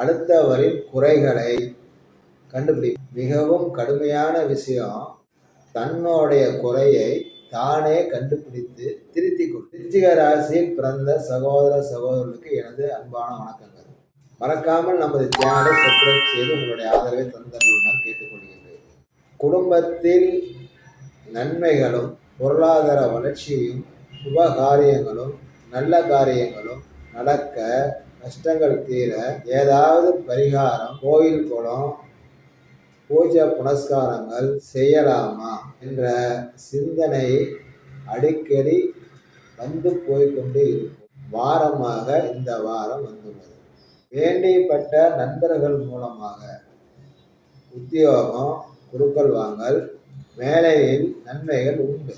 அடுத்தவரின் குறைகளை கண்டுபிடி. மிகவும் கடுமையான விஷயம் தன்னுடைய குறையை தானே கண்டுபிடித்து திருத்தி திருச்சிக ராசியில் பிறந்த சகோதர சகோதரர்களுக்கு எனது அன்பான வணக்கங்கள். மறக்காமல் நமது சேனலை சப்ஸ்கிரைப் செய்து உங்களுடைய ஆதரவை தந்தருமாறு கேட்டுக்கொள்கின்றேன் குடும்பத்தில் நன்மைகளும் பொருளாதார வளர்ச்சியும் சுப காரியங்களும் நல்ல காரியங்களும் நடக்க கஷ்டங்கள் தீர ஏதாவது பரிகாரம் கோயில் குளம் பூஜை புனஸ்காரங்கள் செய்யலாமா என்ற சிந்தனை அடிக்கடி வந்து போய்க்கொண்டு இருக்கும். வாரமாக இந்த வாரம் வந்துள்ளது. வேண்டிப்பட்ட நண்பர்கள் மூலமாக உத்தியோகம் குருக்கள் வாங்கல் வேலையில் நன்மைகள் உண்டு.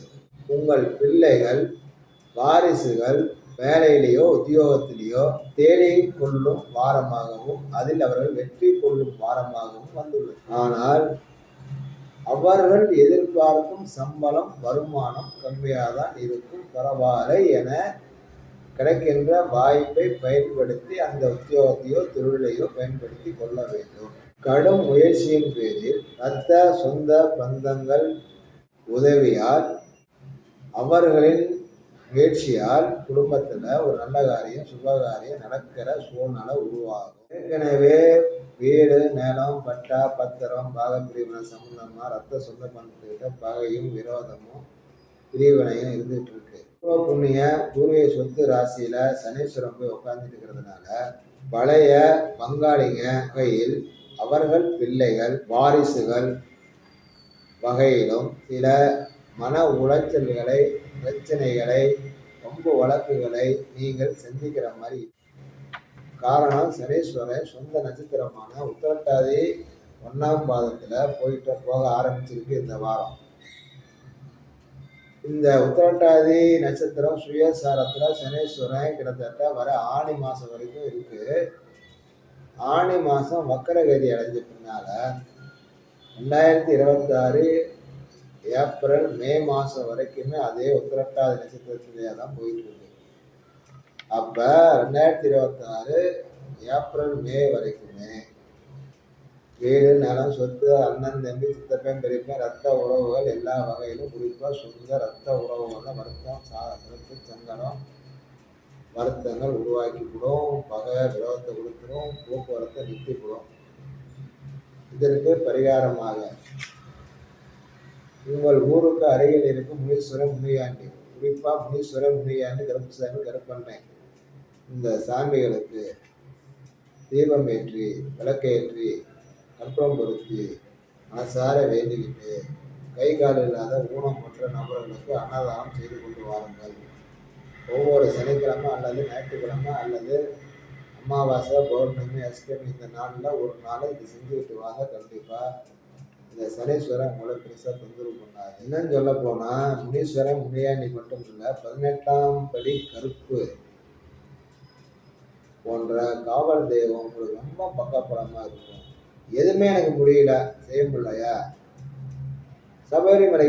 உங்கள் பிள்ளைகள் வாரிசுகள் வேலையிலேயோ உத்தியோகத்திலேயோ தேடி கொள்ளும் வாரமாகவும் அதில் அவர்கள் வெற்றி கொள்ளும் வாரமாகவும் வந்துள்ளது. ஆனால் அவர்கள் எதிர்பார்க்கும் சம்பளம் வருமானம் கம்மியாக தான் இருக்கும். பரவாயில்லை என கிடைக்கின்ற வாய்ப்பை பயன்படுத்தி அந்த உத்தியோகத்தையோ தொழிலையோ பயன்படுத்தி கொள்ள வேண்டும். கடும் முயற்சியின் பேரில் இரத்த சொந்த பந்தங்கள் உதவியால் அவர்களின் முயற்சியால் குடும்பத்தில் ஒரு நல்ல காரியம் சுபகாரியம் நடக்கிற சூழ்நிலை உருவாகும். ஏற்கனவே வீடு நிலம் பட்டா பத்திரம் பாகப்பிரிவினை சம்பந்தமாக ரத்த சொந்த பந்தத்துக்கிட்ட பகையும் விரோதமும் பிரிவினையும் இருந்துகிட்டு இருக்கு பூர்வ புண்ணிய பூர்வீக சொத்து ராசியில சனீஸ்வரன் போய் உட்கார்ந்துட்டு இருக்கிறதுனால பழைய பங்காளிங்க வகையில் அவர்கள் பிள்ளைகள் வாரிசுகள் வகையிலும் சில மன உளைச்சல்களை பிரச்சனைகளை ரொம்ப வழக்குகளை நீங்கள் சந்திக்கிற மாதிரி. காரணம் சனீஸ்வரன் சொந்த நட்சத்திரமான உத்திரட்டாதி ஒன்றாம் பாதத்தில் போயிட்டு போக ஆரம்பிச்சிருக்கு இந்த வாரம். இந்த உத்திரட்டாதி நட்சத்திரம் சுயசாரத்தில் சனீஸ்வரன் கிட்டத்தட்ட வர ஆணி மாதம் வரைக்கும் இருக்குது ஆணி மாதம் வக்கரகதி அடைஞ்ச பின்னால் ரெண்டாயிரத்தி இருபத்தாறு ஏப்ரல் மே மாதம் வரைக்குமே அதே உத்திரட்டாதி நட்சத்திரத்திலேயே தான் போயிட்டு இருக்கு அப்போ ரெண்டாயிரத்தி இருபத்தாறு ஏப்ரல் மே வரைக்குமே வீடு நிலம் சொத்து அண்ணன் தம்பி சித்தப்பன் பெரியப்பன் ரத்த உறவுகள் எல்லா வகையிலும் குறிப்பாக சொந்த ரத்த உறவுகளில் வருத்தம் சா சிறப்பு சங்கடம் வருத்தங்கள் உருவாக்கிவிடும். பகை விரோதத்தை கொடுத்துரும் போக்குவரத்தை நிறுத்திவிடும். இதற்கு பரிகாரமாக உங்கள் ஊருக்கு அருகில் இருக்கும் முனீஸ்வரன் முனியாண்டி. குறிப்பாக முனீஸ்வரன் முனியாண்டி கருப்புசாமி கருப்பண்ணை. இந்த சாமிகளுக்கு தீபம் ஏற்றி விளக்கேற்றி கற்பம் பொருத்தி மனசார வேண்டிக்கிட்டு கை கால் இல்லாத ஊனமுற்ற நபர்களுக்கு அன்னதானம் செய்து கொண்டு வாருங்கள். ஒவ்வொரு சனிக்கிழமை அல்லது ஞாயிற்றுக்கிழமை அல்லது அமாவாசை பௌர்ணமி அஷ்டமி இந்த நாளில் ஒரு நாள் இது செஞ்சுக்கிட்டு வாங்க. கண்டிப்பாக இந்த சனீஸ்வரன் உங்களை பெருசாக தொந்தரவு பண்ணாது. என்னன்னு சொல்ல போனால் முனீஸ்வரன் முனியாண்டி மட்டும் இல்லை பதினெட்டாம் படி கருப்பு போன்ற காவல் தெய்வம் உங்களுக்கு ரொம்ப பக்கப்படமாக இருக்கும். எதுவுமே எனக்கு முடியல செய்ய முடியலையா சபரிமலை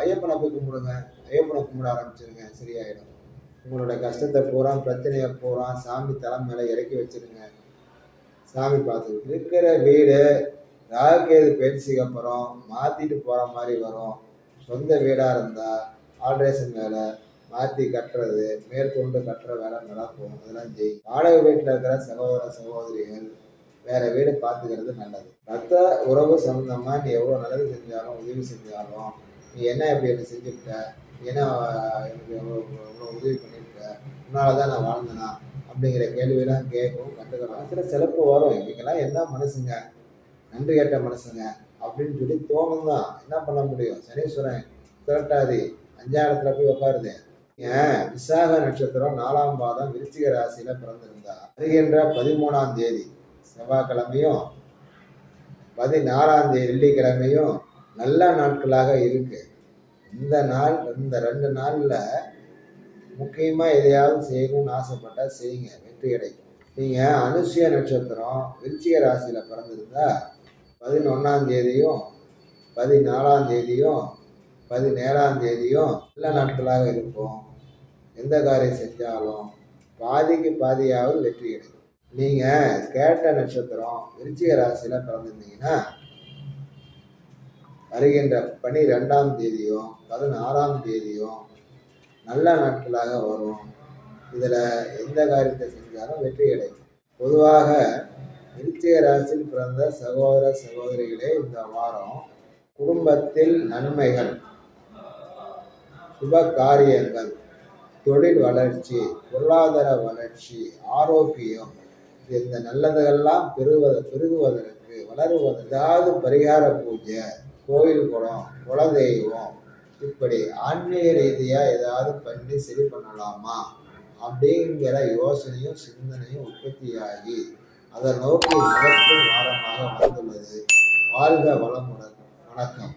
ஐயப்பனை போய் கும்பிடுங்க. ஐயப்பனை கும்பிட ஆரம்பிச்சிருங்க. சரியாயிடும். உங்களோட கஷ்டத்தை பூரா பிரச்சனையை பூரா சாமி தலை மேலே இறக்கி வச்சிருங்க. சாமி பார்த்து இருக்கிற வீடு ராகுகேது பயிற்சிக்கு அப்புறம் மாற்றிட்டு போகிற மாதிரி வரும். சொந்த வீடாக இருந்தால் ஆல்ட்ரேஷன் வேலை மாற்றி கட்டுறது மேற்கொண்டு கட்டுற வேலை நடக்கும். அதெல்லாம் செய்யும். வாடகை வீட்டில் இருக்கிற சகோதர சகோதரிகள் வேற வீடு பார்த்துக்கிறது நல்லது. ரத்த உறவு சம்மந்தமாக நீ எவ்வளோ நல்லது செஞ்சாலும் உதவி செஞ்சாலும் நீ என்ன இப்படி என்ன செஞ்சுருக்க என்ன எனக்கு எவ்வளோ எவ்வளோ உதவி பண்ணியிருக்க? உன்னால தான் நான் வாழ்ந்தனா? அப்படிங்கிற கேள்வியெல்லாம் கேட்கும் கண்டுக்கலாம். சில சிறப்பு வரும். இவங்கெல்லாம் என்ன மனுஷங்க? நன்றி கேட்ட மனுஷங்க அப்படின்னு சொல்லி தோணும் தான் என்ன பண்ண முடியும்? சனீஸ்வரன் திரட்டாதி அஞ்சாயிரத்துல போய் உட்காருது ஏன் விசாக நட்சத்திரம் நாலாம் பாதம் விருச்சிக ராசியில பிறந்திருந்தா. வருகின்ற பதிமூணாம் தேதி செவ்வாய்க்கிழமையும் பதினாலாம் தேதி வெள்ளிக்கிழமையும் நல்ல நாட்களாக இருக்கு. இந்த நாள் இந்த ரெண்டு நாள்ல முக்கியமா எதையாவது செய்யணும்னு ஆசைப்பட்டா செய்யுங்க. வெற்றி கிடைக்கும் நீங்க அனுசிய நட்சத்திரம் விருச்சிக ராசியில பிறந்திருந்தா பதினொன்னாம் தேதியும் பதினாலாம் தேதியும் பதினேழாம் தேதியும் நல்ல நாட்களாக இருக்கும் எந்த காரியம் செஞ்சாலும் பாதிக்கு பாதியாவது வெற்றி கிடைக்கும். நீங்கள் கேட்ட நட்சத்திரம் விருச்சிக ராசியில் பிறந்திருந்தீங்கன்னா வருகின்ற பனிரெண்டாம் தேதியும் பதினாறாம் தேதியும் நல்ல நாட்களாக வரும். இதில் எந்த காரியத்தை செஞ்சாலும் வெற்றி கிடைக்கும். பொதுவாக விருச்சிக ராசியில் பிறந்த சகோதர சகோதரிகளே இந்த வாரம் குடும்பத்தில் நன்மைகள் சுப காரியங்கள் தொழில் வளர்ச்சி பொருளாதார வளர்ச்சி ஆரோக்கியம் இந்த நல்லதுகள்லாம் பெருவத பெருகுவதற்கு வளருவது ஏதாவது பரிகார பூஜை கோயில் குளம் குலதெய்வம் இப்படி ஆன்மீக ரீதியாக ஏதாவது பண்ணி சரி பண்ணலாமா? அப்படிங்கிற யோசனையும் சிந்தனையும் உற்பத்தியாகி அதை நோக்கி நடக்கும் வாரமாக வந்துள்ளது வாழ்க வளமுடன். வணக்கம்.